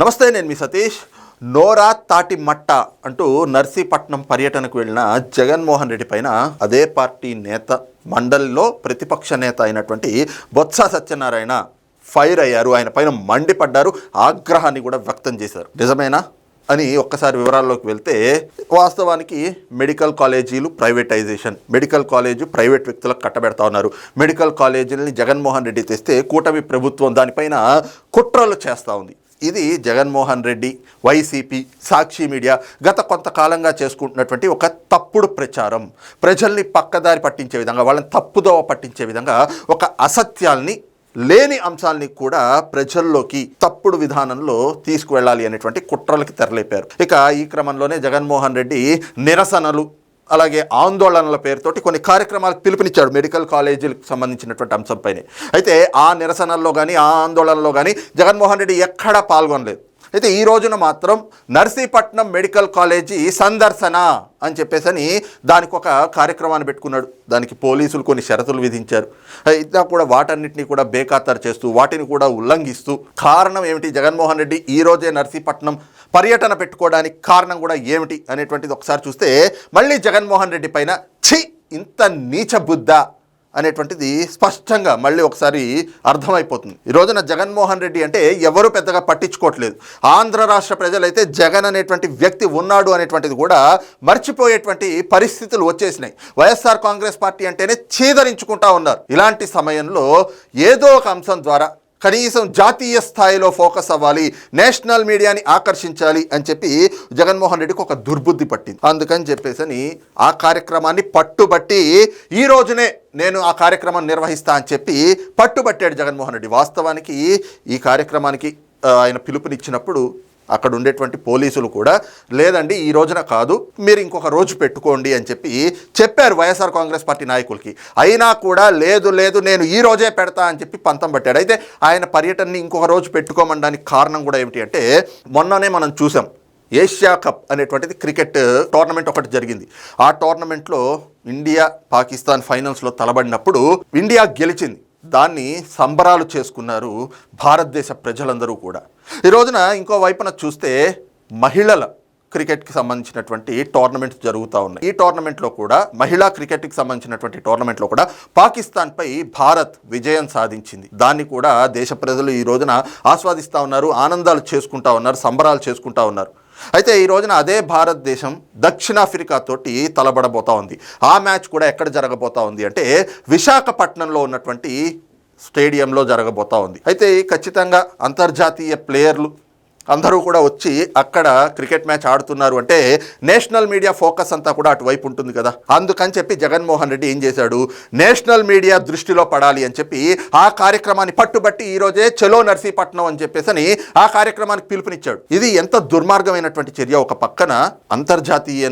నమస్తే నేను మీ సతీష్. నోరా తాటి మట్ట అంటూ నర్సీపట్నం పర్యటనకు వెళ్ళిన జగన్మోహన్ రెడ్డి పైన అదే పార్టీ నేత మండలిలో ప్రతిపక్ష నేత అయినటువంటి బొత్స సత్యనారాయణ ఫైర్ అయ్యారు. ఆయన పైన మండిపడ్డారు. ఆగ్రహాన్ని కూడా వ్యక్తం చేశారు. నిజమేనా అని ఒక్కసారి వివరాల్లోకి వెళ్తే వాస్తవానికి మెడికల్ కాలేజీలు ప్రైవేటైజేషన్ మెడికల్ కాలేజీ ప్రైవేట్ వ్యక్తులకు కట్టబెడతా ఉన్నారు. మెడికల్ కాలేజీలని జగన్మోహన్ రెడ్డి తెస్తే కూటమి ప్రభుత్వం దానిపైన కుట్రలు చేస్తూ ఉంది. ఇది జగన్మోహన్ రెడ్డి వైసీపీ సాక్షి మీడియా గత కొంతకాలంగా చేసుకుంటున్నటువంటి ఒక తప్పుడు ప్రచారం. ప్రజల్ని పక్కదారి పట్టించే విధంగా వాళ్ళని తప్పుదోవ పట్టించే విధంగా ఒక అసత్యాల్ని లేని అంశాలని కూడా ప్రజల్లోకి తప్పుడు విధానంలో తీసుకువెళ్ళాలి అనేటువంటి కుట్రలకి తెరలేపారు. ఇక ఈ క్రమంలోనే జగన్మోహన్ రెడ్డి నిరసనలు అలాగే ఆందోళనల పేరుతోటి కొన్ని కార్యక్రమాలకు పిలుపునిచ్చాడు మెడికల్ కాలేజీలకు సంబంధించినటువంటి అంశంపైనే. అయితే ఆ నిరసనల్లో కానీ ఆ ఆందోళనలో కానీ జగన్మోహన్ రెడ్డి ఎక్కడా పాల్గొనలేదు. అయితే ఈ రోజున మాత్రం నర్సీపట్నం మెడికల్ కాలేజీ సందర్శన అని చెప్పేసని దానికి ఒక కార్యక్రమాన్ని పెట్టుకున్నాడు. దానికి పోలీసులు కొన్ని షరతులు విధించారు. అయితే కూడా వాటన్నిటిని కూడా బేఖాతరు చేస్తూ వాటిని కూడా ఉల్లంఘిస్తూ కారణం ఏమిటి? జగన్మోహన్ రెడ్డి ఈ రోజే నర్సీపట్నం పర్యటన పెట్టుకోవడానికి కారణం కూడా ఏమిటి అనేటువంటిది ఒకసారి చూస్తే మళ్ళీ జగన్మోహన్ రెడ్డి పైన ఛీ ఇంత నీచ బుద్ధ అనేటువంటిది స్పష్టంగా మళ్ళీ ఒకసారి అర్థమైపోతుంది. ఈ రోజున జగన్మోహన్ రెడ్డి అంటే ఎవరు పెద్దగా పట్టించుకోవట్లేదు. ఆంధ్ర రాష్ట్ర ప్రజలైతే జగన్ అనేటువంటి వ్యక్తి ఉన్నాడు అనేటువంటిది కూడా మర్చిపోయేటువంటి పరిస్థితులు వచ్చేసినాయి. వైఎస్ఆర్ కాంగ్రెస్ పార్టీ అంటేనే చీదరించుకుంటా ఉన్నారు. ఇలాంటి సమయంలో ఏదో ఒక అంశం ద్వారా కనీసం జాతీయ స్థాయిలో ఫోకస్ అవ్వాలి నేషనల్ మీడియాని ఆకర్షించాలి అని చెప్పి జగన్మోహన్ రెడ్డికి ఒక దుర్బుద్ధి పట్టింది. అందుకని చెప్పేసి ఆ కార్యక్రమాన్ని పట్టుబట్టి ఈ రోజునే నేను ఆ కార్యక్రమం నిర్వహిస్తా అని చెప్పి పట్టుబట్టాడు జగన్మోహన్ రెడ్డి. వాస్తవానికి ఈ కార్యక్రమానికి ఆయన పిలుపునిచ్చినప్పుడు అక్కడ ఉండేటువంటి పోలీసులు కూడా లేదండి ఈ రోజున కాదు మీరు ఇంకొక రోజు పెట్టుకోండి అని చెప్పి చెప్పారు వైఎస్ఆర్ కాంగ్రెస్ పార్టీ నాయకులకి. అయినా కూడా లేదు లేదు నేను ఈ రోజే పెడతా అని చెప్పి పంతం పట్టాడు. అయితే ఆయన పర్యటనని ఇంకొక రోజు పెట్టుకోమనడానికి కారణం కూడా ఏమిటి అంటే మొన్ననే మనం చూసాం ఏషియా కప్ అనేటువంటిది క్రికెట్ టోర్నమెంట్ ఒకటి జరిగింది. ఆ టోర్నమెంట్లో ఇండియా పాకిస్తాన్ ఫైనల్స్లో తలబడినప్పుడు ఇండియా గెలిచింది. దాన్ని సంబరాలు చేసుకున్నారు భారతదేశ ప్రజలందరూ కూడా. ఈ రోజున ఇంకో వైపున చూస్తే మహిళల క్రికెట్కి సంబంధించినటువంటి టోర్నమెంట్స్ జరుగుతూ ఉన్నాయి. ఈ టోర్నమెంట్లో కూడా మహిళా క్రికెట్కి సంబంధించినటువంటి టోర్నమెంట్లో కూడా పాకిస్తాన్పై భారత్ విజయం సాధించింది. దాన్ని కూడా దేశ ప్రజలు ఈ రోజున ఆస్వాదిస్తూ ఉన్నారు ఆనందాలు చేసుకుంటా ఉన్నారు సంబరాలు చేసుకుంటా ఉన్నారు. అయితే ఈ రోజున అదే భారతదేశం దక్షిణాఫ్రికా తోటి తలబడబోతా ఉంది. ఆ మ్యాచ్ కూడా ఎక్కడ జరగబోతా ఉంది అంటే విశాఖపట్నంలో ఉన్నటువంటి స్టేడియంలో జరగబోతా ఉంది. అయితే ఖచ్చితంగా అంతర్జాతీయ ప్లేయర్లు అందరూ కూడా వచ్చి అక్కడ క్రికెట్ మ్యాచ్ ఆడుతున్నారు అంటే నేషనల్ మీడియా ఫోకస్ అంతా కూడా అటువైపు ఉంటుంది కదా. అందుకని చెప్పి జగన్మోహన్ రెడ్డి ఏం చేశాడు? నేషనల్ మీడియా దృష్టిలో పడాలి అని చెప్పి ఆ కార్యక్రమాన్ని పట్టుబట్టి ఈరోజే చెలో చలో నర్సీపట్నం అని చెప్పేసి ఆ కార్యక్రమానికి పిలుపునిచ్చాడు. ఇది ఎంత దుర్మార్గమైనటువంటి చర్య. ఒక పక్కన అంతర్జాతీయ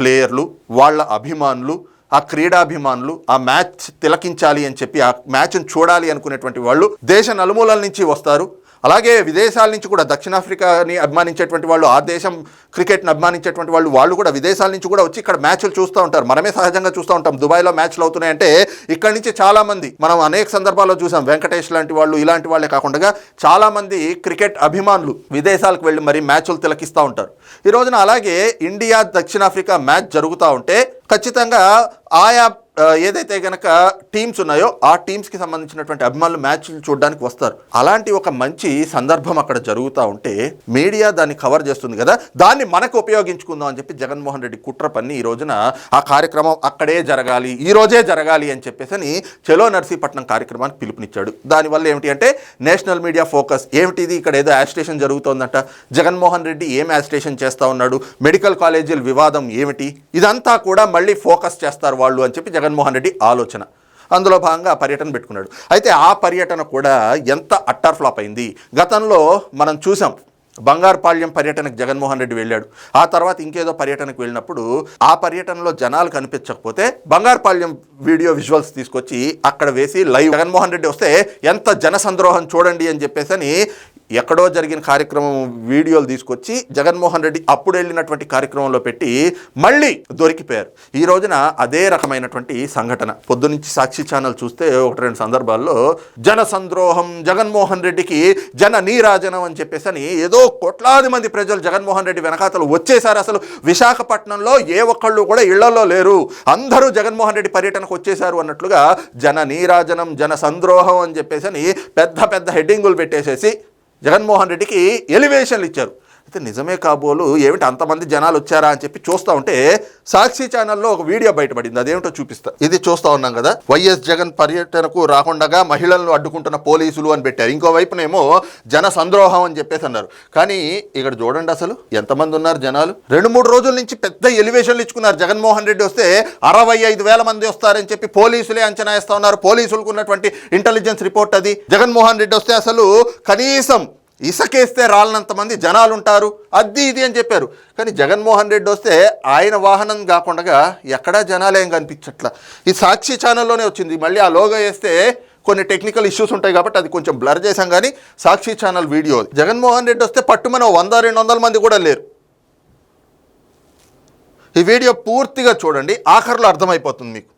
ప్లేయర్లు వాళ్ళ అభిమానులు ఆ క్రీడాభిమానులు ఆ మ్యాచ్ తిలకించాలి అని చెప్పి ఆ మ్యాచ్ను చూడాలి అనుకునేటువంటి వాళ్ళు దేశ నలుమూలల నుంచి వస్తారు. అలాగే విదేశాల నుంచి కూడా దక్షిణాఫ్రికాని అభిమానించేటువంటి వాళ్ళు ఆ దేశం క్రికెట్ని అభిమానించేటువంటి వాళ్ళు వాళ్ళు కూడా విదేశాల నుంచి కూడా వచ్చి ఇక్కడ మ్యాచ్లు చూస్తూ ఉంటారు. మనమే సహజంగా చూస్తూ ఉంటాం. దుబాయ్లో మ్యాచ్లు అవుతున్నాయంటే ఇక్కడి నుంచి చాలామంది మనం అనేక సందర్భాల్లో చూసాం వెంకటేష్ లాంటి వాళ్ళు ఇలాంటి వాళ్ళే కాకుండా చాలామంది క్రికెట్ అభిమానులు విదేశాలకు వెళ్ళి మరి మ్యాచ్లు తిలకిస్తూ ఉంటారు. ఈ రోజున అలాగే ఇండియా దక్షిణాఫ్రికా మ్యాచ్ జరుగుతూ ఉంటే ఖచ్చితంగా ఆయా ఏదైతే గనక టీమ్స్ ఉన్నాయో ఆ టీమ్స్కి సంబంధించినటువంటి అభిమానులు మ్యాచ్లు చూడడానికి వస్తారు. అలాంటి ఒక మంచి సందర్భం అక్కడ జరుగుతూ ఉంటే మీడియా దాన్ని కవర్ చేస్తుంది కదా. దాన్ని మనకు ఉపయోగించుకుందాం అని చెప్పి జగన్మోహన్ రెడ్డి కుట్ర పన్ని ఈ రోజున ఆ కార్యక్రమం అక్కడే జరగాలి ఈ రోజే జరగాలి అని చెప్పేసి అని చెలో నర్సీపట్నం కార్యక్రమానికి పిలుపునిచ్చాడు. దానివల్ల ఏమిటి అంటే నేషనల్ మీడియా ఫోకస్. ఏమిటిది? ఇక్కడ ఏదో యాజిటేషన్ జరుగుతోందంట. జగన్మోహన్ రెడ్డి ఏం యాజిటేషన్ చేస్తా ఉన్నాడు? మెడికల్ కాలేజీల వివాదం ఏమిటి? ఇదంతా కూడా మళ్ళీ ఫోకస్ చేస్తారు వాళ్ళు అని చెప్పి జగన్మోహన్ రెడ్డి ఆలోచన. అందులో భాగంగా పర్యటన పెట్టుకున్నాడు. అయితే ఆ పర్యటన కూడా ఎంత అట్టర్ ఫ్లాప్ అయింది? గతంలో మనం చూసాం బంగారుపాళ్యం పర్యటనకు జగన్మోహన్ రెడ్డి వెళ్ళాడు. ఆ తర్వాత ఇంకేదో పర్యటనకు వెళ్ళినప్పుడు ఆ పర్యటనలో జనాలు కనిపించకపోతే బంగారుపాళ్యం వీడియో విజువల్స్ తీసుకొచ్చి అక్కడ వేసి లైవ్ జగన్మోహన్ రెడ్డి వస్తే ఎంత జనసంద్రోహం చూడండి అని చెప్పేసి అని ఎక్కడో జరిగిన కార్యక్రమం వీడియోలు తీసుకొచ్చి జగన్మోహన్ రెడ్డి అప్పుడు వెళ్ళినటువంటి కార్యక్రమంలో పెట్టి మళ్ళీ దొరికిపోయారు. ఈ రోజున అదే రకమైనటువంటి సంఘటన. పొద్దునుంచి సాక్షి ఛానల్ చూస్తే ఒకటి రెండు సందర్భాల్లో జన సంద్రోహం జగన్మోహన్ రెడ్డికి జన నీరాజనం అని చెప్పేసి అని ఏదో కోట్లాది మంది ప్రజలు జగన్మోహన్ రెడ్డి వెనకాతలు వచ్చేసారు అసలు. విశాఖపట్నంలో ఏ ఒక్కళ్ళు కూడా ఇళ్ళలో లేరు. అందరూ జగన్మోహన్ రెడ్డి పర్యటనకు వచ్చేసారు అన్నట్లుగా జన నీరాజనం జన సంద్రోహం అని చెప్పేసి అని పెద్ద పెద్ద హెడ్డింగులు పెట్టేసేసి జగన్మోహన్ రెడ్డికి ఎలివేషన్లు ఇచ్చారు. అయితే నిజమే కాబోలు ఏమిటి అంతమంది జనాలు వచ్చారా అని చెప్పి చూస్తూ ఉంటే సాక్షి ఛానల్లో ఒక వీడియో బయటపడింది. అదేమిటో చూపిస్తా. ఇది చూస్తూ ఉన్నాం కదా. వైఎస్ జగన్ పర్యటనకు రాకుండా మహిళలను అడ్డుకుంటున్న పోలీసులు అని పెట్టారు. ఇంకోవైపునేమో జన సంద్రోహం అని చెప్పేసి అన్నారు. కానీ ఇక్కడ చూడండి అసలు ఎంతమంది ఉన్నారు జనాలు? రెండు మూడు రోజుల నుంచి పెద్ద ఎలివేషన్లు ఇచ్చుకున్నారు. జగన్మోహన్ రెడ్డి వస్తే అరవై ఐదు వేల మంది వస్తారని చెప్పి పోలీసులే అంచనా వేస్తా ఉన్నారు. పోలీసులకు ఉన్నటువంటి ఇంటెలిజెన్స్ రిపోర్ట్ అది. జగన్మోహన్ రెడ్డి వస్తే అసలు కనీసం ఇసకేస్తే రాలనంత మంది జనాలు ఉంటారు అది ఇది అని చెప్పారు. కానీ జగన్మోహన్ రెడ్డి వస్తే ఆయన వాహనం కాకుండా ఎక్కడా జనాలేం కనిపించట్లా. ఈ సాక్షి ఛానల్లోనే వచ్చింది. మళ్ళీ ఆ లోగో వేస్తే కొన్ని టెక్నికల్ ఇష్యూస్ ఉంటాయి కాబట్టి అది కొంచెం బ్లర్ చేశాం కానీ సాక్షి ఛానల్ వీడియో జగన్మోహన్ రెడ్డి వస్తే పట్టుమన వంద రెండు వందల మంది కూడా లేరు. ఈ వీడియో పూర్తిగా చూడండి. ఆఖరిలో అర్థమైపోతుంది మీకు.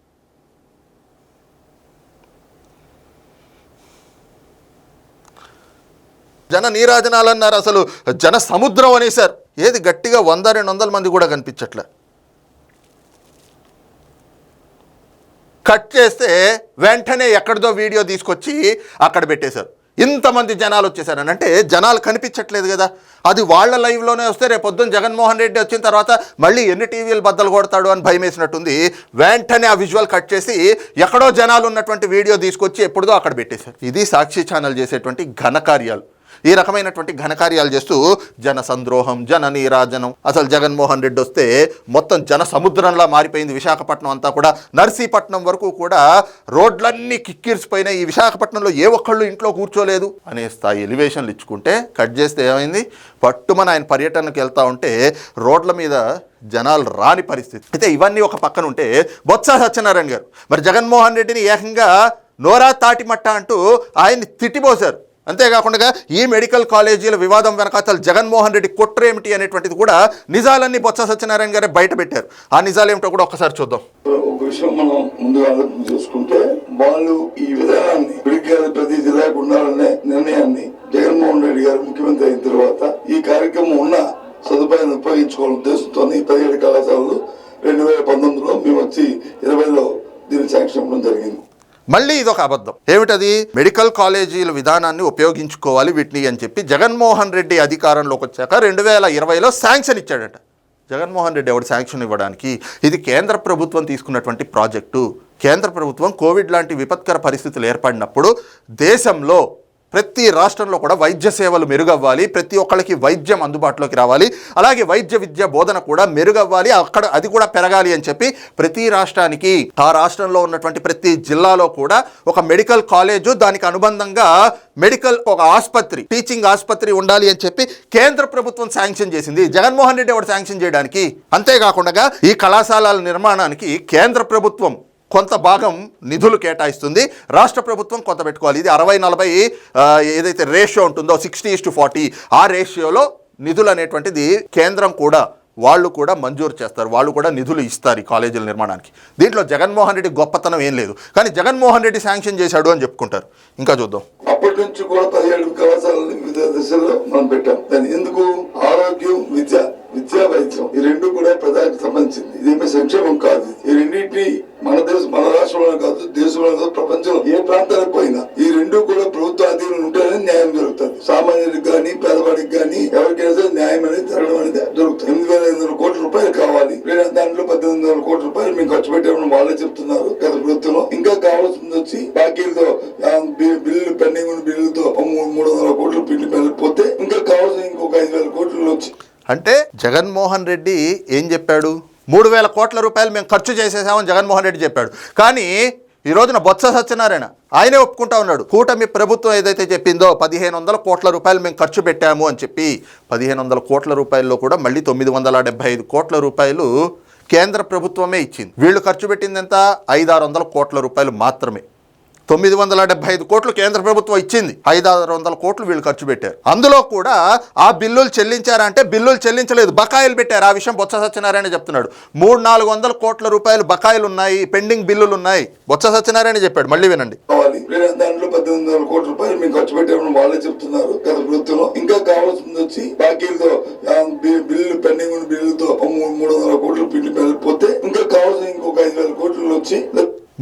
జన నీరాజనాలు అన్నారు అసలు. జన సముద్రం అనేసారు ఏది గట్టిగా వంద రెండు వందల మంది కూడా కనిపించట్లే. కట్ చేస్తే వెంటనే ఎక్కడిదో వీడియో తీసుకొచ్చి అక్కడ పెట్టేశారు. ఇంతమంది జనాలు వచ్చేసారని అంటే జనాలు కనిపించట్లేదు కదా. అది వాళ్ళ లైవ్లోనే వస్తే రేపు పొద్దున్న జగన్మోహన్ రెడ్డి వచ్చిన తర్వాత మళ్ళీ ఎన్ని టీవీలు బద్దలు కొడతాడు అని భయం వేసినట్టుంది వెంటనే ఆ విజువల్ కట్ చేసి ఎక్కడో జనాలు ఉన్నటువంటి వీడియో తీసుకొచ్చి ఎప్పుడుదో అక్కడ పెట్టేశారు. ఇది సాక్షి ఛానల్ చేసేటువంటి ఘనకార్యాలు ఈ రకమైనటువంటి ఘనకార్యాలు చేస్తూ జన సంద్రోహం జన నీరాజనం అసలు జగన్మోహన్ రెడ్డి వస్తే మొత్తం జన సముద్రంలా మారిపోయింది విశాఖపట్నం అంతా కూడా. నర్సీపట్నం వరకు కూడా రోడ్లన్నీ కిక్కిరిసిపోయినాయి. ఈ విశాఖపట్నంలో ఏ ఒక్కళ్ళు ఇంట్లో కూర్చోలేదు అనే స్థాయి ఎలివేషన్లు ఇచ్చుకుంటే కట్ చేస్తే ఏమైంది? పట్టుమని ఆయన పర్యటనకు వెళ్తా ఉంటే రోడ్ల మీద జనాలు రాని పరిస్థితి. అయితే ఇవన్నీ ఒక పక్కన ఉంటే బొత్స సత్యనారాయణ గారు. మరి జగన్మోహన్ రెడ్డిని ఏకంగా నోరా తాటిమట్ట అంటూ ఆయన్ని తిట్టిపోశారు. అంతేకాకుండా ఈ మెడికల్ కాలేజీల వివాదం వెనక అసలు జగన్మోహన్ రెడ్డి కుట్ర ఏమిటి అనేటువంటిది కూడా నిజాలన్నీ బొత్స సత్యనారాయణ గారే బయట పెట్టారు. ఆ నిజాలు ఏమిటో కూడా ఒకసారి చూద్దాం. ఒక విషయం మనం ముందుగా ఆలోచన చేసుకుంటే వాళ్ళు ఈ విధానాన్ని పిడికాల ప్రతి జిల్లాకు ఉండాలనే నిర్ణయాన్ని జగన్మోహన్ రెడ్డి గారు ముఖ్యమంత్రి అయిన తర్వాత ఈ కార్యక్రమం ఉన్న సదుపాయాన్ని ఉపయోగించుకోవాలని ఉద్దేశంతో పదిహేడు కళాశాలలు రెండు వేల పంతొమ్మిదిలో మేము వచ్చి ఇరవైలో దీన్ని శాంక్షన్ ఇవ్వడం జరిగింది. మళ్ళీ ఇదొక అబద్ధం. ఏమిటది? మెడికల్ కాలేజీల విధానాన్ని ఉపయోగించుకోవాలి వీటిని అని చెప్పి జగన్మోహన్ రెడ్డి అధికారంలోకి వచ్చాక రెండు వేల ఇరవైలో శాంక్షన్ ఇచ్చాడట. జగన్మోహన్ రెడ్డి ఎవడు శాంక్షన్ ఇవ్వడానికి? ఇది కేంద్ర ప్రభుత్వం తీసుకున్నటువంటి ప్రాజెక్టు. కేంద్ర ప్రభుత్వం కోవిడ్ లాంటి విపత్కర పరిస్థితులు ఏర్పడినప్పుడు దేశంలో ప్రతి రాష్ట్రంలో కూడా వైద్య సేవలు మెరుగవ్వాలి ప్రతి ఒక్కళ్ళకి వైద్యం అందుబాటులోకి రావాలి అలాగే వైద్య విద్య బోధన కూడా మెరుగవ్వాలి అక్కడ అది కూడా పెరగాలి అని చెప్పి ప్రతి రాష్ట్రానికి ఆ రాష్ట్రంలో ఉన్నటువంటి ప్రతి జిల్లాలో కూడా ఒక మెడికల్ కాలేజు దానికి అనుబంధంగా మెడికల్ ఒక ఆసుపత్రి టీచింగ్ ఆసుపత్రి ఉండాలి అని చెప్పి కేంద్ర ప్రభుత్వం శాంక్షన్ చేసింది. జగన్మోహన్ రెడ్డి ఎవరు శాంక్షన్ చేయడానికి? అంతేకాకుండా ఈ కళాశాలల నిర్మాణానికి కేంద్ర ప్రభుత్వం కొంత భాగం నిధులు కేటాయిస్తుంది. రాష్ట్ర ప్రభుత్వం కొంత పెట్టుకోవాలి. ఇది అరవై నలభై ఏదైతే రేషియో ఉంటుందో సిక్స్టీ ఇస్ టు ఫార్టీ ఆ రేషియోలో నిధులు అనేటువంటిది కేంద్రం కూడా వాళ్ళు కూడా మంజూరు చేస్తారు. వాళ్ళు కూడా నిధులు ఇస్తారు ఈ కాలేజీల నిర్మాణానికి. దీంట్లో జగన్మోహన్ రెడ్డి గొప్పతనం ఏం లేదు. కానీ జగన్మోహన్ రెడ్డి శాంక్షన్ చేశాడు అని చెప్పుకుంటారు. ఇంకా చూద్దాం. అప్పటి నుంచి కూడా పదిహేడు కళాశాలని వివిధ దశల్లో మనం పెట్టాం. ఎందుకు? ఆరోగ్యం విద్య. విద్యా వైద్యం ఈ రెండు కూడా ప్రజలకు సంబంధించింది. ఇదేమీ సంక్షేమం కాదు. ఈ రెండింటిని మన దేశం మన రాష్ట్రంలో కాదు దేశంలో కాదు ప్రపంచంలో ఏ ప్రాంతానికి పోయినా ఈ రెండు కూడా ప్రభుత్వ అధీనంలో ఉంటేనే న్యాయం జరుగుతుంది. సామాన్యుడికి కానీ పేదవాడికి కానీ ఎవరికైనా సరే న్యాయం అనేది జరగడం అనేది జరుగుతుంది. ఎనిమిది వేల ఐదు వందల కోట్ల రూపాయలు కావాలి. లేదా దాంట్లో పద్దెనిమిది వందల కోట్ల రూపాయలు మేము ఖర్చు పెట్టామని వాళ్ళే చెప్తున్నారు గత ప్రభుత్వంలో. ఇంకా కావాల్సింది వచ్చి బాకీలతో బిల్లు బిల్లులు పెండింగ్ ఉన్న బిల్లులతో మూడు వందల కోట్లు బిల్లు పోతే ఇంకా కావాల్సిన ఇంకొక ఐదు వేల కోట్లు వచ్చి. అంటే జగన్మోహన్ రెడ్డి ఏం చెప్పాడు? మూడు వేల కోట్ల రూపాయలు మేము ఖర్చు చేసేసామని జగన్మోహన్ రెడ్డి చెప్పాడు. కానీ ఈ రోజున బొత్స సత్యనారాయణ ఆయనే ఒప్పుకుంటా ఉన్నాడు. కూటమి ప్రభుత్వం ఏదైతే చెప్పిందో పదిహేను వందల కోట్ల రూపాయలు మేము ఖర్చు పెట్టాము అని చెప్పి పదిహేను వందల కోట్ల రూపాయల్లో కూడా మళ్ళీ తొమ్మిది వందల డెబ్బై ఐదు కోట్ల రూపాయలు కేంద్ర ప్రభుత్వమే ఇచ్చింది. వీళ్ళు ఖర్చు పెట్టింది ఎంత? ఐదారు వందల కోట్ల రూపాయలు మాత్రమే. తొమ్మిది వందల డెబ్బై ఐదు కోట్లు కేంద్ర ప్రభుత్వం ఇచ్చింది. ఐదు ఆరు వందల కోట్లు వీళ్ళు ఖర్చు పెట్టారు. అందులో కూడా ఆ బిల్లులు చెల్లించారంటే బిల్లులు చెల్లించలేదు. బకాయిలు పెట్టారు. ఆ విషయం బొత్స సత్యనారాయణ చెప్తున్నాడు. మూడు నాలుగు వందల కోట్ల రూపాయలు బకాయిలు ఉన్నాయి. పెండింగ్ బిల్లులు ఉన్నాయి. బొత్స సత్యనారాయణ చెప్పాడు. మళ్ళీ వినండి. దాంట్లో పద్దెనిమిది వందల కోట్ల రూపాయలు మేము ఖర్చు పెట్టామని వాళ్ళే చెప్తున్నారు. గత ప్రభుత్వంలో ఇంకా కావాల్సింది వచ్చి బాకీలతో బిల్లు పెండింగ్ ఉన్న బిల్లుతో మూడు వందల కోట్లు పిండి పోతే ఇంకా కావాల్సిన ఇంకొక ఐదు వేల కోట్లు వచ్చి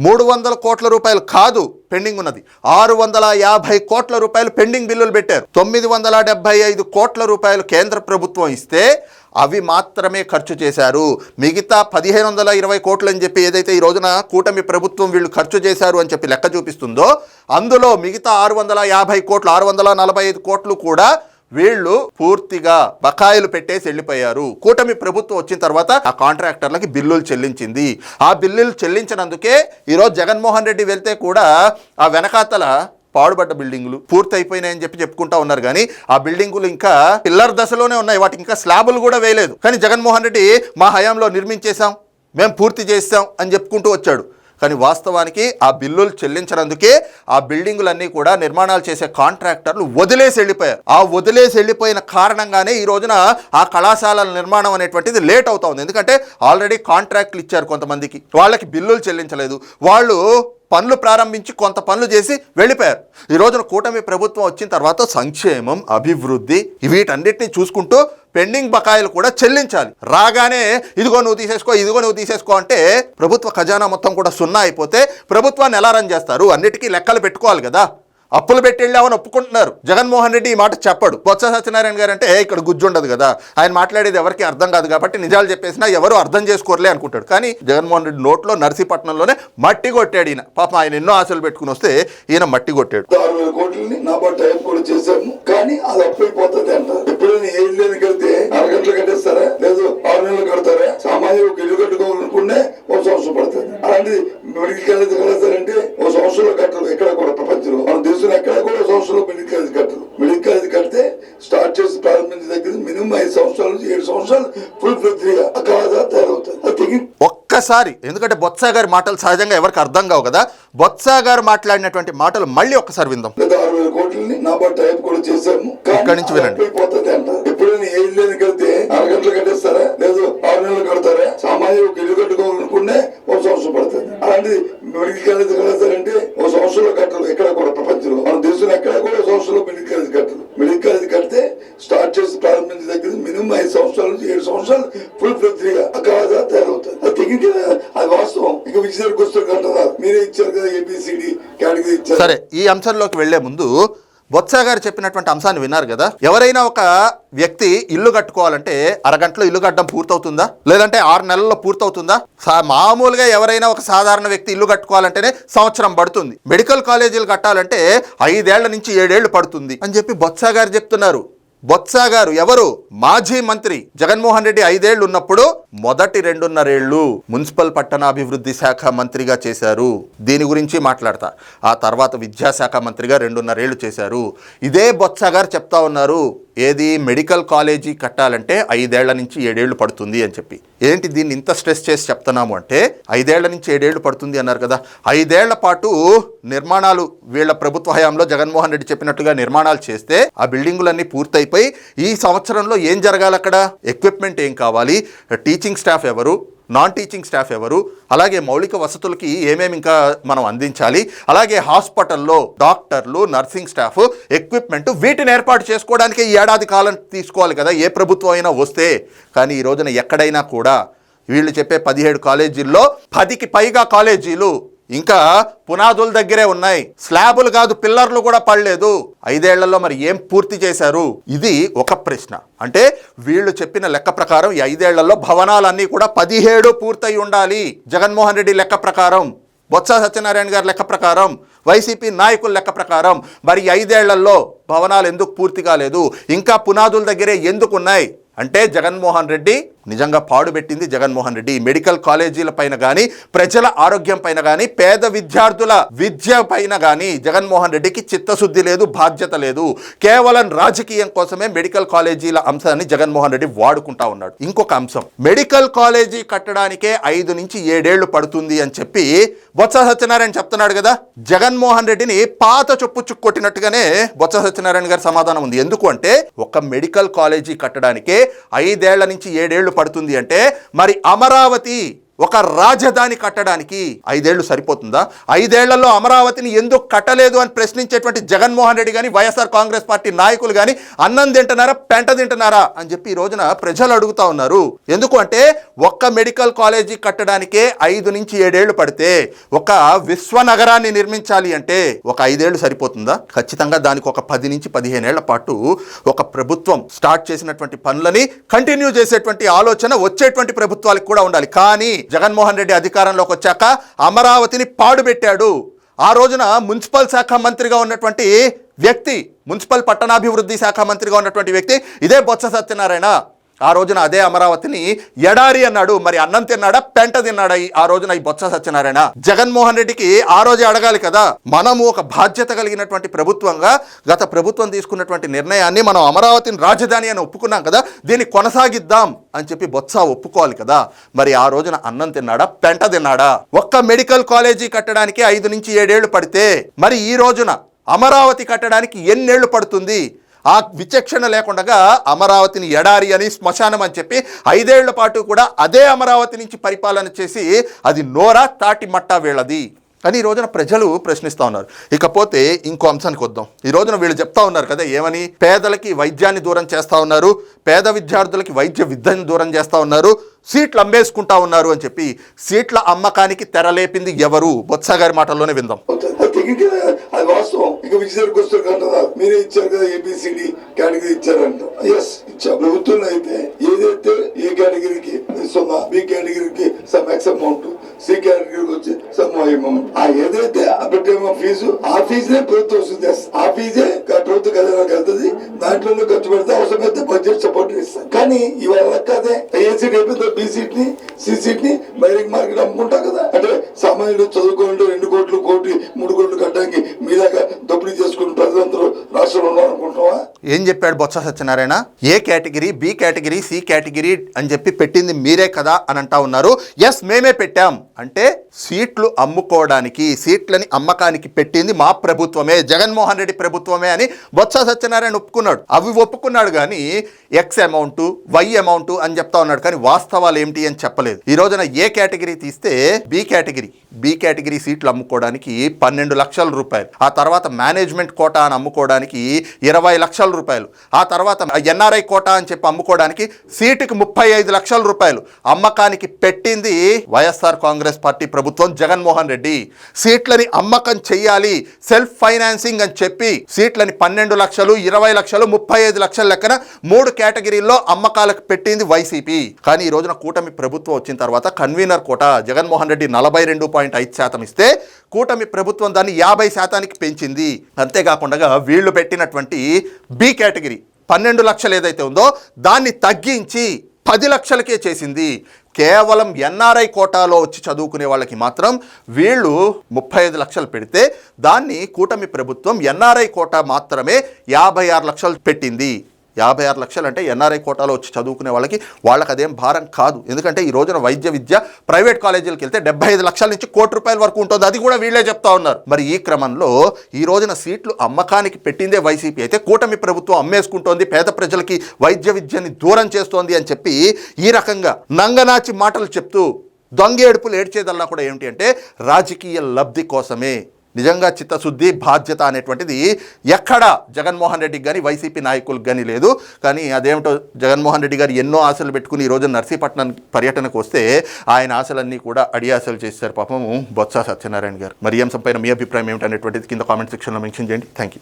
మూడు వందల కోట్ల రూపాయలు కాదు పెండింగ్ ఉన్నది. ఆరు వందల యాభై కోట్ల రూపాయలు పెండింగ్ బిల్లులు పెట్టారు. తొమ్మిది వందల డెబ్బై ఐదు కోట్ల రూపాయలు కేంద్ర ప్రభుత్వం ఇస్తే అవి మాత్రమే ఖర్చు చేశారు. మిగతా పదిహేను వందల ఇరవై కోట్లు అని చెప్పి ఏదైతే ఈ రోజున కూటమి ప్రభుత్వం వీళ్ళు ఖర్చు చేశారు అని చెప్పి లెక్క చూపిస్తుందో అందులో మిగతా ఆరు వందల యాభై కోట్లు ఆరు వందల నలభై ఐదు కోట్లు కూడా వీళ్ళు పూర్తిగా బకాయిలు పెట్టేసి వెళ్ళిపోయారు. కూటమి ప్రభుత్వం వచ్చిన తర్వాత ఆ కాంట్రాక్టర్లకి బిల్లులు చెల్లించింది. ఆ బిల్లులు చెల్లించినందుకే ఈరోజు జగన్మోహన్ రెడ్డి వెళ్తే కూడా ఆ వెనకాతల పాడుబడ్డ బిల్డింగులు పూర్తి అయిపోయినాయని చెప్పి చెప్పుకుంటా ఉన్నారు. కానీ ఆ బిల్డింగులు ఇంకా పిల్లర్ దశలోనే ఉన్నాయి. వాటికి ఇంకా స్లాబులు కూడా వేయలేదు. కానీ జగన్మోహన్ రెడ్డి మా హయాంలో నిర్మించేశాం. మేము పూర్తి చేసాం అని చెప్పుకుంటూ వచ్చాడు. కానీ వాస్తవానికి ఆ బిల్లులు చెల్లించనందుకే ఆ బిల్డింగులన్నీ కూడా నిర్మాణాలు చేసే కాంట్రాక్టర్లు వదిలేసి వెళ్ళిపోయారు. ఆ వదిలేసి వెళ్ళిపోయిన కారణంగానే ఈ రోజున ఆ కళాశాలల నిర్మాణం అనేటువంటిది లేట్ అవుతా ఉంది. ఎందుకంటే ఆల్రెడీ కాంట్రాక్ట్లు ఇచ్చారు కొంతమందికి. వాళ్ళకి బిల్లులు చెల్లించలేదు. వాళ్ళు పనులు ప్రారంభించి కొంత పనులు చేసి వెళ్ళిపోయారు. ఈ రోజున కూటమి ప్రభుత్వం వచ్చిన తర్వాత సంక్షేమం అభివృద్ధి వీటన్నిటిని చూసుకుంటూ పెండింగ్ బకాయిలు కూడా చెల్లించాలి. రాగానే ఇదిగో నువ్వు తీసేసుకో ఇదిగో నువ్వు తీసేసుకో అంటే ప్రభుత్వ ఖజానా మొత్తం కూడా సున్నా అయిపోతే ప్రభుత్వాన్ని ఎలా రన్ చేస్తారు? అన్నిటికీ లెక్కలు పెట్టుకోవాలి కదా. అప్పులు పెట్టి వెళ్ళామని ఒప్పుకుంటున్నారు. జగన్మోహన్ రెడ్డి ఈ మాట చెప్పడు. బొత్స సత్యనారాయణ గారు అంటే "ఏ, ఇక్కడ గుజ్జు ఉండదు కదా. ఆయన మాట్లాడేది ఎవరికి అర్థం కాదు కాబట్టి నిజాలు చెప్పేసినా ఎవరు అర్థం చేసుకోరలే అనుకుంటాడు. కానీ జగన్మోహన్ రెడ్డి నోట్లో నర్సీపట్నంలోనే మట్టి కొట్టాడు ఈయన. పాపం ఆయన ఎన్నో ఆశలు పెట్టుకుని వస్తే ఈయన మట్టి కొట్టాడు. కోట్లని చేశాము కానీ అది అప్పైపోతుంది ఎప్పుడైనా అరగంటలు కట్టేస్తారా? లేదు ఆరు నెలలు కడతారా? సామాన్య ఒక ఇల్లు కట్టుకోవాలనుకునే ఒక సంవత్సరం పడుతుంది. అలాంటిది మెడికల్ కాలేజ్ కడతారంటే ఒక సంవత్సరంలో కట్టరు. ఎక్కడ కూడా ప్రపంచంలో. మన దేశంలో ఎక్కడ కూడా సంవత్సరంలో మెడికల్ కాలేజ్ కట్టరు. మెడికల్ కాలేజ్ కడితే స్టార్ట్ చేసి ప్రారంభించిన దగ్గర మినిమం ఐదు సంవత్సరాల నుంచి ఏడు సంవత్సరాలు ఫుల్ ప్రక్రియ కళాశాల తయారవుతుంది. ఒక్కసారి ఎందుకంటే బొత్స గారి మాటలు సహజంగా ఎవరికి అర్థం కావు కదా? బొత్స గారు మాట్లాడినటువంటి మాటలు మళ్ళీ ఒక్కసారి విందాం. ఆరు వేల కోట్లని నాబార్డ్ టైప్ కూడా చేశాము. ఇక్కడి నుంచి వినండి. ఎప్పుడైనా ఏడు లేని గంటలు కట్టేస్తారా లేదు ఆరు నెలలు కడతారా? సామాన్య ఒక ఇల్లు కట్టుకోవాలనుకునే ఒక సంవత్సరం పడుతుంది. అలాంటిది మెడికల్ కాలేజ్ కడతారంటే ఒక సంవత్సరంలో కట్టరు. ఎక్కడ కూడా ప్రపంచంలో. మన దేశంలో ఎక్కడ కూడా సంవత్సరంలో మెడికల్ కాలేజ్ కట్టరు. మెడికల్ కాలేజ్ కడితే స్టార్ట్ చేసి ప్రారంభించిన దగ్గర మినిమం ఐదు సంవత్సరాల నుంచి ఏడు సంవత్సరాలు ఫుల్ ప్రక్రియ అక్కడ కళాశాల తయారవుతుంది. అది తెగింది అది వాస్తవం. ఇక విజయనగర్ వస్తారు కట్టరా మీరే ఇచ్చారు కదా ఏబిసిడి కేటగిరీ ఇచ్చారు. సరే ఈ అంశంలోకి వెళ్ళే ముందు బొత్స గారు చెప్పినటువంటి అంశాన్ని విన్నారు కదా? ఎవరైనా ఒక వ్యక్తి ఇల్లు కట్టుకోవాలంటే అరగంటలో ఇల్లు కట్టడం పూర్తవుతుందా? లేదంటే ఆరు నెలల్లో పూర్తవుతుందా? మామూలుగా ఎవరైనా ఒక సాధారణ వ్యక్తి ఇల్లు కట్టుకోవాలంటేనే సంవత్సరం పడుతుంది. మెడికల్ కాలేజీలు కట్టాలంటే ఐదేళ్ళ నుంచి ఏడేళ్ళు పడుతుంది అని చెప్పి బొత్స గారు చెప్తున్నారు. బొత్స గారు ఎవరు? మాజీ మంత్రి జగన్మోహన్ రెడ్డి ఐదేళ్ళు ఉన్నప్పుడు మొదటి రెండున్నరేళ్ళు మున్సిపల్ పట్టణాభివృద్ధి శాఖ మంత్రిగా చేశారు. దీని గురించి మాట్లాడతా. ఆ తర్వాత విద్యాశాఖ మంత్రిగా రెండున్నరేళ్ళు చేశారు. ఇదే బొత్స గారు చెప్తా ఉన్నారు. ఏది మెడికల్ కాలేజీ కట్టాలంటే ఐదేళ్ళ నుంచి ఏడేళ్ళు పడుతుంది అని చెప్పి. ఏంటి దీన్ని ఇంత స్ట్రెస్ చేసి చెప్తున్నాము అంటే ఐదేళ్ళ నుంచి ఏడేళ్ళు పడుతుంది అన్నారు కదా. ఐదేళ్ళ పాటు నిర్మాణాలు వీళ్ళ ప్రభుత్వ హయాంలో జగన్మోహన్ రెడ్డి చెప్పినట్టుగా నిర్మాణాలు చేస్తే ఆ బిల్డింగులన్నీ పూర్తయిపోయి ఈ సంవత్సరంలో ఏం జరగాలి అక్కడ? ఎక్విప్మెంట్ ఏం కావాలి? టీచింగ్ స్టాఫ్ ఎవరు? నాన్ టీచింగ్ స్టాఫ్ ఎవరు? అలాగే మౌలిక వసతులకి ఏమేమి ఇంకా మనం అందించాలి? అలాగే హాస్పిటల్లో డాక్టర్లు నర్సింగ్ స్టాఫ్ ఎక్విప్మెంట్ వీటిని ఏర్పాటు చేసుకోవడానికి ఈ ఏడాది కాలం తీసుకోవాలి కదా ఏ ప్రభుత్వం అయినా వస్తే. కానీ ఈ రోజున ఎక్కడైనా కూడా వీళ్ళు చెప్పే పదిహేడు కాలేజీల్లో పదికి పైగా కాలేజీలు ఇంకా పునాదుల దగ్గరే ఉన్నాయి. స్లాబులు కాదు పిల్లర్లు కూడా పడలేదు. ఐదేళ్ళలో మరి ఏం పూర్తి చేశారు? ఇది ఒక ప్రశ్న. అంటే వీళ్ళు చెప్పిన లెక్క ప్రకారం ఈ ఐదేళ్ళలో భవనాలన్నీ కూడా పదిహేడు పూర్తయి ఉండాలి. జగన్మోహన్ రెడ్డి లెక్క ప్రకారం బొత్స సత్యనారాయణ గారి లెక్క ప్రకారం వైసీపీ నాయకుల లెక్క ప్రకారం మరి ఐదేళ్ళలో భవనాలు ఎందుకు పూర్తి కాలేదు? ఇంకా పునాదుల దగ్గరే ఎందుకు ఉన్నాయి? అంటే జగన్మోహన్ రెడ్డి నిజంగా పాడుపెట్టింది జగన్మోహన్ రెడ్డి. మెడికల్ కాలేజీల పైన కానీ ప్రజల ఆరోగ్యం పైన కానీ పేద విద్యార్థుల విద్య పైన కానీ జగన్మోహన్ రెడ్డికి చిత్తశుద్ధి లేదు బాధ్యత లేదు. కేవలం రాజకీయం కోసమే మెడికల్ కాలేజీల అంశాన్ని జగన్మోహన్ రెడ్డి వాడుకుంటా ఉన్నాడు. ఇంకొక అంశం. మెడికల్ కాలేజీ కట్టడానికే ఐదు నుంచి ఏడేళ్ళు పడుతుంది అని చెప్పి బొత్స సత్యనారాయణ చెప్తున్నాడు కదా. జగన్మోహన్ రెడ్డిని పాత చొప్పు చుక్కొట్టినట్టుగానే బొత్స సత్యనారాయణ గారి సమాధానం ఉంది. ఎందుకు అంటే ఒక మెడికల్ కాలేజీ కట్టడానికే ఐదేళ్ళ నుంచి ఏడేళ్ళు పడుతుంది అంటే మరి అమరావతి ఒక రాజధాని కట్టడానికి ఐదేళ్ళు సరిపోతుందా? ఐదేళ్ళలో అమరావతిని ఎందుకు కట్టలేదు అని ప్రశ్నించేటువంటి జగన్మోహన్ రెడ్డి కానీ వైఎస్ఆర్ కాంగ్రెస్ పార్టీ నాయకులు కానీ అన్నం తింటున్నారా పెంట తింటున్నారా అని చెప్పి ఈ రోజున ప్రజలు అడుగుతా ఉన్నారు. ఎందుకు అంటే ఒక్క మెడికల్ కాలేజీ కట్టడానికే ఐదు నుంచి ఏడేళ్ళు పడితే ఒక విశ్వనగరాన్ని నిర్మించాలి అంటే ఒక ఐదేళ్ళు సరిపోతుందా? ఖచ్చితంగా దానికి ఒక పది నుంచి పదిహేనేళ్ళ పాటు ఒక ప్రభుత్వం స్టార్ట్ చేసినటువంటి పనులని కంటిన్యూ చేసేటువంటి ఆలోచన వచ్చేటువంటి ప్రభుత్వాలకు కూడా ఉండాలి. కానీ జగన్మోహన్ రెడ్డి అధికారంలోకి వచ్చాక అమరావతిని పాడుపెట్టాడు ఆ రోజున మున్సిపల్ శాఖ మంత్రిగా ఉన్నటువంటి వ్యక్తి మున్సిపల్ పట్టణాభివృద్ధి శాఖ మంత్రిగా ఉన్నటువంటి వ్యక్తి ఇదే బొత్స సత్యనారాయణ. ఆ రోజున అదే అమరావతిని ఎడారి అన్నాడు మరి అన్నం తిన్నాడా పెంట తిన్నాడా ఈ- ఆ రోజున ఈ బొత్స సత్యనారాయణ? జగన్మోహన్ రెడ్డికి ఆ రోజే అడగాలి కదా. మనము ఒక బాధ్యత కలిగినటువంటి ప్రభుత్వంగా గత ప్రభుత్వం తీసుకున్నటువంటి నిర్ణయాన్ని మనం అమరావతిని రాజధాని అని ఒప్పుకున్నాం కదా దీన్ని కొనసాగిద్దాం అని చెప్పి బొత్స ఒప్పుకోవాలి కదా. మరి ఆ రోజున అన్నం తిన్నాడా పెంట తిన్నాడా? ఒక్క మెడికల్ కాలేజీ కట్టడానికి ఐదు నుంచి ఏడేళ్ళు పడితే మరి ఈ రోజున అమరావతి కట్టడానికి ఎన్నేళ్ళు పడుతుంది? ఆ విచక్షణ లేకుండా అమరావతిని ఎడారి అని శ్మశానం అని చెప్పి ఐదేళ్ళ పాటు కూడా అదే అమరావతి నుంచి పరిపాలన చేసి అది నోరా తాటి మట్టా వీళ్ళది. అని ఈ రోజున ప్రజలు ప్రశ్నిస్తూ ఉన్నారు. ఇకపోతే ఇంకో అంశానికి వద్దాం. ఈ రోజున వీళ్ళు చెప్తా ఉన్నారు కదా ఏమని? పేదలకి వైద్యాన్ని దూరం చేస్తూ ఉన్నారు పేద విద్యార్థులకి వైద్య విద్యను దూరం చేస్తూ ఉన్నారు సీట్లు అమ్మేసుకుంటా ఉన్నారు అని చెప్పి సీట్ల అమ్మకానికి తెరలేపింది ఎవరు? బొత్స గారి మాటల్లోనే విందాం. ఇంకా అది వాస్తవం. ఇంకా విజయనగరం వస్తారు కదా మీరే ఇచ్చారు కదా ఏబిసిడి కేటగిరీ ఇచ్చారంట. ఎస్ ఇచ్చా. ప్రభుత్వంలో అయితే ఏదైతే ఏ కేటగిరీకి సున్నా బి కేటగిరీకి సమ్ ఎక్స్ అమౌంట్ సి కేటగిరీకి వచ్చి సమ్ అమౌంట్ ఆ ఏదైతే ఆ పెట్టేమో ఫీజు ఆ ఫీజునే ప్రభుత్వం వసూలు చేస్తుంది ఆ ఫీజే ప్రభుత్వ ఖజానాకి వెళ్తుంది. దాంట్లో ఖర్చు పెడితే అవసరమైతే బడ్జెట్ సపోర్ట్ ఇస్తారు. కానీ ఇవాళ లెక్క ఏ సీట్ అయిపోతే బి సీట్ని సి సీట్ని బైరింగ్ మార్కెట్ అమ్ముకుంటాం కదా. అంటే సామాన్యుడు చదువుకోండి ఏం చెప్పాడు Botsa Satyanarayana? A category B category C category అని చెప్పి పెట్టింది మీరే కదా అని అంటా ఉన్నారు. ఎస్ మేమే పెట్టాం. అంటే సీట్లు అమ్ముకోవడానికి సీట్లని అమ్మకానికి పెట్టింది మా ప్రభుత్వమే జగన్మోహన్ రెడ్డి ప్రభుత్వమే అని బొత్స సత్యనారాయణ ఒప్పుకున్నాడు. అవి ఒప్పుకున్నాడు కానీ ఎక్స్ అమౌంట్ వై అమౌంట్ అని చెప్తా ఉన్నాడు కానీ వాస్తవాలు ఏమిటి అని చెప్పలేదు. ఈ రోజున ఏ కేటగిరీ తీస్తే బి కేటగిరీ బి కేటగిరీ సీట్లు అమ్ముకోవడానికి పన్నెండు లక్షల రూపాయలు. ఆ తర్వాత మేనేజ్మెంట్ కోటా అని అమ్ముకోవడానికి ఇరవై లక్షల రూపాయలు. ఆ తర్వాత ఎన్ఆర్ఐ కోటా అని చెప్పి అమ్ముకోవడానికి సీటుకి ముప్పై ఐదు లక్షల రూపాయలు. అమ్మకానికి పెట్టింది వైఎస్ఆర్ కాంగ్రెస్ పార్టీ ప్రభుత్వం జగన్మోహన్ రెడ్డి. సీట్లని అమ్మకం చెయ్యాలి సెల్ఫ్ ఫైనాన్సింగ్ అని చెప్పి సీట్లని పన్నెండు లక్షలు ఇరవై లక్షలు ముప్పై ఐదు లక్షల లెక్కన మూడు కేటగిరీల్లో అమ్మకాలకు పెట్టింది వైసీపీ. కానీ ఈ రోజున కూటమి ప్రభుత్వం వచ్చిన తర్వాత కన్వీనర్ కోట జగన్మోహన్ రెడ్డి నలభై రెండు పాయింట్ ఐదు శాతం ఇస్తే కూటమి ప్రభుత్వం దాన్ని యాభై శాతానికి పెంచింది. అంతేకాకుండా వీళ్ళు పెట్టినటువంటి బి కేటగిరీ పన్నెండు లక్షలు ఏదైతే ఉందో దాన్ని తగ్గించి పది లక్షలకే చేసింది. కేవలం ఎన్ఆర్ఐ కోటాలో వచ్చి చదువుకునే వాళ్ళకి మాత్రం వీళ్ళు ముప్పై ఐదు లక్షలు పెడితే దాన్ని కూటమి ప్రభుత్వం ఎన్ఆర్ఐ కోటా మాత్రమే యాభై ఆరు లక్షలు పెట్టింది. యాభై ఆరు లక్షలు అంటే ఎన్ఆర్ఐ కోటాలో వచ్చి చదువుకునే వాళ్ళకి వాళ్ళకి అదేం భారం కాదు. ఎందుకంటే ఈ రోజున వైద్య విద్య ప్రైవేట్ కాలేజీలకు వెళ్తే డెబ్బై ఐదు లక్షల నుంచి కోటి రూపాయల వరకు ఉంటుంది. అది కూడా వీళ్ళే చెప్తా ఉన్నారు. మరి ఈ క్రమంలో ఈ రోజున సీట్లు అమ్మకానికి పెట్టిందే వైసీపీ అయితే కూటమి ప్రభుత్వం అమ్మేసుకుంటోంది. పేద ప్రజలకి వైద్య విద్యని దూరం చేస్తోంది అని చెప్పి ఈ రకంగా నంగనాచి మాటలు చెప్తూ దొంగేడుపులు ఏడ్చేదల్లా కూడా ఏమిటి అంటే రాజకీయ లబ్ధి కోసమే. నిజంగా చిత్తశుద్ధి బాధ్యత అనేటువంటిది ఎక్కడ జగన్మోహన్ రెడ్డికి కానీ వైసీపీ నాయకులకు కానీ లేదు. కానీ అదేమిటో జగన్మోహన్ రెడ్డి గారు ఎన్నో ఆశలు పెట్టుకుని ఈరోజు నర్సీపట్నం పర్యటనకు వస్తే ఆయన ఆశలన్నీ కూడా అడియాసలు చేశారు పాపము బొత్స సత్యనారాయణ గారు. మరి ఈ అంశంపైన మీ అభిప్రాయం ఏమిటనేటువంటిది కింద కామెంట్ సెక్షన్లో మెన్షన్ చేయండి. Thank you